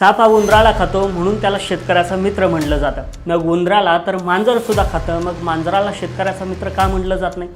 साप हा उंदराला खातो म्हणून त्याला शेतकऱ्याचा मित्र म्हणलं जातं. मग उंदराला तर मांजर सुद्धा खातं मग मांजराला शेतकऱ्याचा मित्र का म्हणलं जात नाही?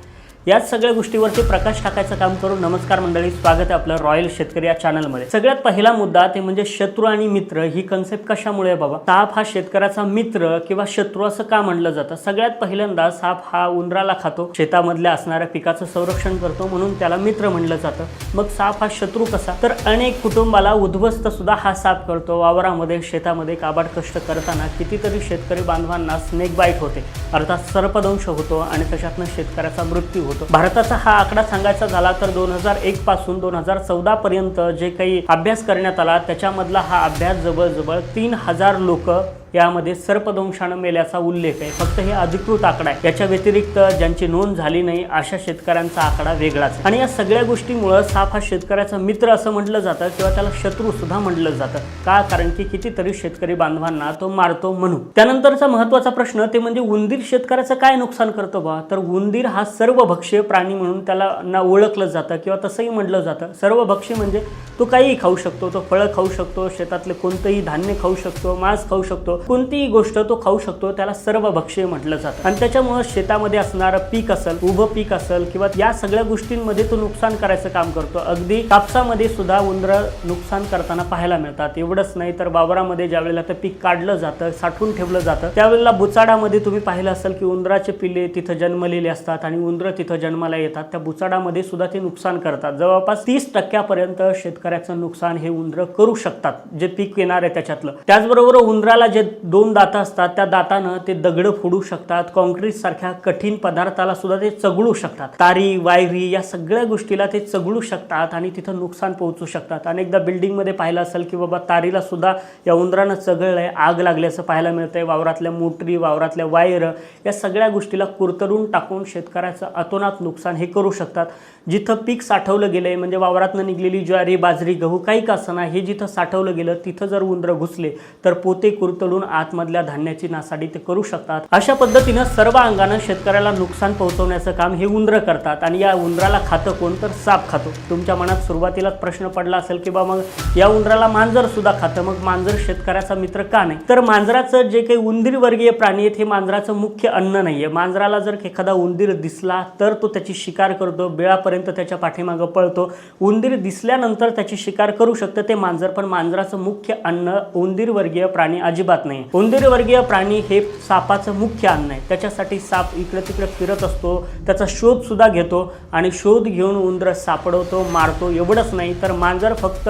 याच सगळ्या गोष्टीवरती प्रकाश टाकायचं काम करू नमस्कार मंडळी स्वागत आहे आपलं रॉयल शेतकरी या चॅनलमध्ये सगळ्यात पहिला मुद्दा ते म्हणजे शत्रू आणि मित्र ही कन्सेप्ट कशामुळे आहे बाबा? साप हा शेतकऱ्याचा मित्र किंवा शत्रू असं का म्हणलं जातं? सगळ्यात पहिल्यांदा साप हा उंदराला खातो शेतामधल्या असणाऱ्या पिकाचं संरक्षण करतो म्हणून त्याला मित्र म्हणलं जातं. मग साप हा शत्रू कसा? तर अनेक कुटुंबाला उद्ध्वस्त सुद्धा हा साप करतो. वावरामध्ये शेतामध्ये काबाड कष्ट करताना कितीतरी शेतकरी बांधवांना स्नेक बाईट होते. अर्थात सर्पदंश होतो आणि त्याच्यातनं शेतकऱ्याचा मृत्यू होतो. भारताचा हा आकडा सांगायचा झाला तर दोन हजार एक पासून दोन हजार चौदा पर्यंत जे काही अभ्यास करण्यात आला त्याच्यामधला हा अभ्यास जवळजवळ तीन हजार लोक यामध्ये सर्पदंशानं मेल्याचा उल्लेख आहे. फक्त हे अधिकृत आकडा आहे. याच्या व्यतिरिक्त ज्यांची नोंद झाली नाही अशा शेतकऱ्यांचा आकडा वेगळाच आहे. आणि या सगळ्या गोष्टीमुळं साप हा शेतकऱ्याचा मित्र असं म्हटलं जातं किंवा त्याला शत्रू सुद्धा म्हटलं जातं. का? कारण की कितीतरी शेतकरी बांधवांना तो मारतो म्हणून. त्यानंतरचा महत्त्वाचा प्रश्न ते म्हणजे उंदीर शेतकऱ्याचं काय नुकसान करतो बा तर उंदीर हा सर्वभक्षीय प्राणी म्हणून त्याला ना ओळखलं जातं किंवा तसंही म्हटलं जातं. सर्वभक्षी म्हणजे तो काहीही खाऊ शकतो तो फळं खाऊ शकतो शेतातले कोणतंही धान्य खाऊ शकतो मांस खाऊ शकतो कोणतीही गोष्ट तो खाऊ शकतो त्याला सर्व भक्ष्य म्हटलं जातं. आणि त्याच्यामुळं शेतामध्ये असणारं पीक असेल उभं पीक असेल किंवा या सगळ्या गोष्टींमध्ये तो नुकसान करायचं काम करतो. अगदी कापसामध्ये सुद्धा उंदर नुकसान करताना पाहायला मिळतात. एवढंच नाही तर वावरामध्ये ज्या वेळेला ते पीक काढलं जातं साठवून ठेवलं जातं त्यावेळेला बुचाडामध्ये तुम्ही पाहिलं असेल की उंदराचे पिल्ले तिथं जन्मलेले असतात आणि उंदरं तिथं जन्माला येतात. त्या बुचाडामध्ये सुद्धा ते नुकसान करतात. जवळपास तीस टक्क्यापर्यंत शेतकरी शेतकऱ्याचं नुकसान हे उंदरं करू शकतात जे पीक येणार आहे त्याच्यातलं. त्याचबरोबर उंदराला जे दोन दातं असतात त्या दातानं ते दगडं फोडू शकतात कॉन्क्रीट सारख्या कठीण पदार्थाला सुद्धा ते चगळू शकतात. तारी वायरी या सगळ्या गोष्टीला ते चगळू शकतात आणि तिथं नुकसान पोहोचू शकतात. अनेकदा बिल्डिंगमध्ये पाहिलं असेल की बाबा तारीला सुद्धा या उंदरानं चगळलंय आग लागल्याचं पाहायला मिळतंय. वावरातल्या मोटरी वावरातल्या वायर या सगळ्या गोष्टीला कुरतरून टाकून शेतकऱ्याचं अतोनात नुकसान हे करू शकतात. जिथं पीक साठवलं गेलंय म्हणजे वावरातनं निघलेली ज्वारी बाजरी गहू काही का असना हे जिथं साठवलं गेलं तिथं जर उंदरं घुसले तर पोते कुरतडून आतमधल्या धान्याची नासाडी ते करू शकतात. अशा पद्धतीनं सर्व अंगानं शेतकऱ्याला नुकसान पोहोचवण्याचं काम हे उंदरं करतात आणि या उंदराला खातं कोण तर साप खातो. तुमच्या मनात सुरुवातीलाच प्रश्न पडला असेल की बा मग या उंदराला मांजर सुद्धा खातं मग मांजर शेतकऱ्याचा मित्र का नाही? तर मांजराचं जे काही उंदीर वर्गीय प्राणी आहेत हे मांजराचं मुख्य अन्न नाहीये. मांजराला जर एखादा उंदीर दिसला तर तो त्याची शिकार करतो बेळापर्यंत त्याच्या पाठीमागं पळतो. उंदीर दिसल्यानंतर त्याची शिकार करू शकतं ते मांजर पण मांजराचं मुख्य अन्न उंदीरवर्गीय प्राणी अजिबात नाही. उंदीरवर्गीय प्राणी हे सापाचं मुख्य अन्न आहे. त्याच्यासाठी साप इकडे तिकडे फिरत असतो त्याचा शोध सुद्धा घेतो आणि शोध घेऊन उंदर सापडवतो मारतो एवढंच नाही तर मांजर फक्त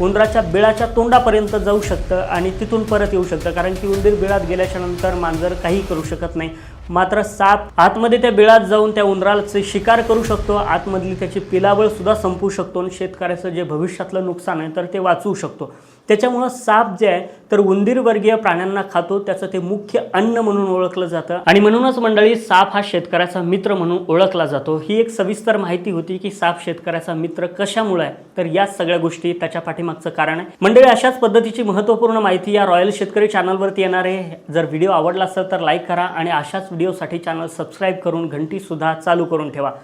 उंदराच्या बिळाच्या तोंडापर्यंत जाऊ शकतं आणि तिथून परत येऊ शकतं. कारण की उंदीर बिळात गेल्याच्यानंतर मांजर काही करू शकत नाही. मात्र साप आतमध्ये त्या बिळात जाऊन त्या उंदराचे शिकार करू शकतो. आतमधली त्याची पिलाबळ सुद्धा संपू शकतो आणि शेतकऱ्याचं जे भविष्यातलं नुकसान आहे तर ते वाचवू शकतो. त्याच्यामुळं साप जे आहे तर उंदीरवर्गीय प्राण्यांना खातो. त्याचं ते मुख्य अन्न म्हणून ओळखलं जातं. आणि म्हणूनच मंडळी साप हा शेतकऱ्याचा मित्र म्हणून ओळखला जातो. ही एक सविस्तर माहिती होती की साप शेतकऱ्याचा मित्र कशामुळे आहे? तर या सगळ्या गोष्टी त्याच्या पाठीमागचं कारण आहे. मंडळी अशाच पद्धतीची महत्त्वपूर्ण माहिती या रॉयल शेतकरी चॅनलवरती येणार आहे. जर व्हिडिओ आवडला असेल तर लाईक करा आणि अशाच व्हिडिओसाठी चॅनल सबस्क्राईब करून घंटीसुद्धा चालू करून ठेवा.